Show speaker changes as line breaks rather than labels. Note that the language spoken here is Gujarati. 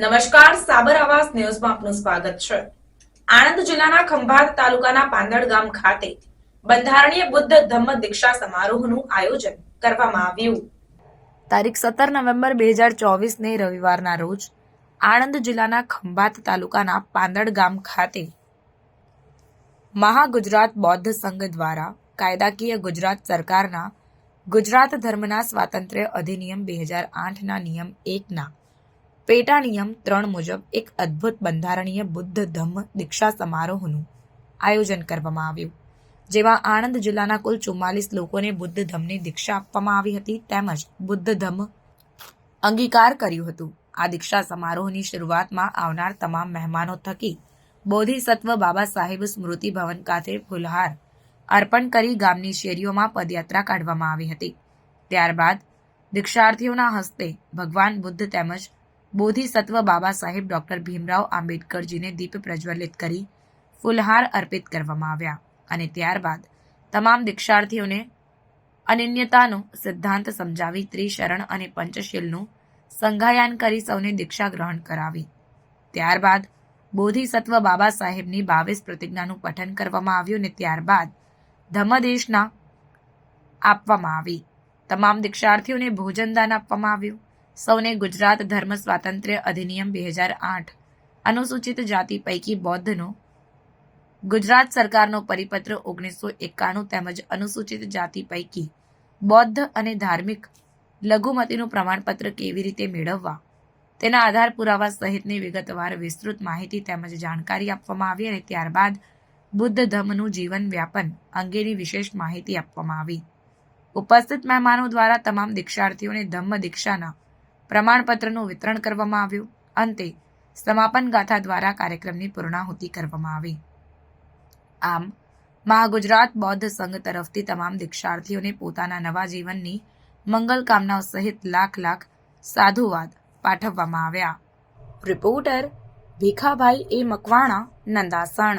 નમસ્કાર, સાબર આવાસ ન્યૂઝમાં આપનું સ્વાગત છે. આણંદ જિલ્લાના ખંભાત તાલુકાના પાંદડ ગામ ખાતે બંધારણીય બુદ્ધ ધમ્મ દીક્ષા સમારોહનું આયોજન કરવામાં આવ્યું. તારીખ સત્તર નવેમ્બર બે હજાર ચોવીસને રવિવારના રોજ આણંદ જિલ્લાના ખંભાત તાલુકાના પાંદડ ગામ ખાતે મહાગુજરાત બૌદ્ધ સંઘ દ્વારા કાયદાકીય ગુજરાત સરકારના ગુજરાત ધર્મના સ્વાતંત્ર્ય અધિનિયમ બે હજાર આઠના નિયમ એકના પેટા નિયમ ત્રણ મુજબ એક અદ્ભુત બંધારણીય બુદ્ધ ધમ્મ દીક્ષા સમારોહનું આયોજન કરવામાં આવ્યું. જેમાં આણંદ જિલ્લાના કુલ ચુમ્માલીસ લોકોને બુદ્ધ ધમ્મની દીક્ષા આપવામાં આવી હતી તેમજ બુદ્ધ ધમ્મ અંગીકાર કર્યું હતું. આ દીક્ષા સમારોહની શરૂઆતમાં આવનાર તમામ મહેમાનો થકી બોધિસત્વ બાબા સાહેબ સ્મૃતિ ભવન ખાતે ફુલહાર અર્પણ કરી ગામની શેરીઓમાં પદયાત્રા કાઢવામાં આવી હતી. ત્યારબાદ દીક્ષાર્થીઓના હસ્તે ભગવાન બુદ્ધ તેમજ બોધિસત્વ બાબા સાહેબ ડૉક્ટર ભીમરાવ આંબેડકરજીને દીપ પ્રજ્વલિત કરી ફુલહાર અર્પિત કરવામાં આવ્યા અને ત્યારબાદ તમામ દીક્ષાર્થીઓને અનન્યતાનો સિદ્ધાંત સમજાવી ત્રિશરણ અને પંચશીલનું સંઘાયાન કરી સૌને દીક્ષા ગ્રહણ કરાવી. ત્યારબાદ બોધિસત્વ બાબા સાહેબની બાવીસ પ્રતિજ્ઞાનું પઠન કરવામાં આવ્યું અને ત્યારબાદ ધમ્મદેશના આપવામાં આવી. તમામ દીક્ષાર્થીઓને ભોજનદાન આપવામાં આવ્યું. સૌને ગુજરાત ધર્મ સ્વાતંત્ર્ય અધિનિયમ બે હજાર આઠ અનુસૂચિત જાતિ પૈકી બૌદ્ધનો ગુજરાત સરકારનો પરિપત્ર ઓગણીસો એકાણું તેમજ અનુસૂચિત જાતિ પૈકી બૌદ્ધ અને ધાર્મિક લઘુમતીનું પ્રમાણપત્ર કેવી રીતે મેળવવા તેના આધાર પુરાવા સહિતની વિગતવાર વિસ્તૃત માહિતી તેમજ જાણકારી આપવામાં આવી અને ત્યારબાદ બુદ્ધ ધર્મનું જીવન વ્યાપન અંગેની વિશેષ માહિતી આપવામાં આવી. ઉપસ્થિત મહેમાનો દ્વારા તમામ દીક્ષાર્થીઓને ધમ્મ દીક્ષાના પ્રમાણપત્રનું વિતરણ કરવામાં આવ્યું. અંતે સમાપન ગાથા દ્વારા કાર્યક્રમની પૂર્ણાહુતિ કરવામાં આવી. આમ, મહાગુજરાત બૌદ્ધ સંઘ તરફથી તમામ દીક્ષાર્થીઓને પોતાના નવા જીવનની મંગલ કામનાઓ સહિત લાખ લાખ સાધુવાદ પાઠવવામાં આવ્યા. Reporter Bhikhabhai A Makwana, Nandasan.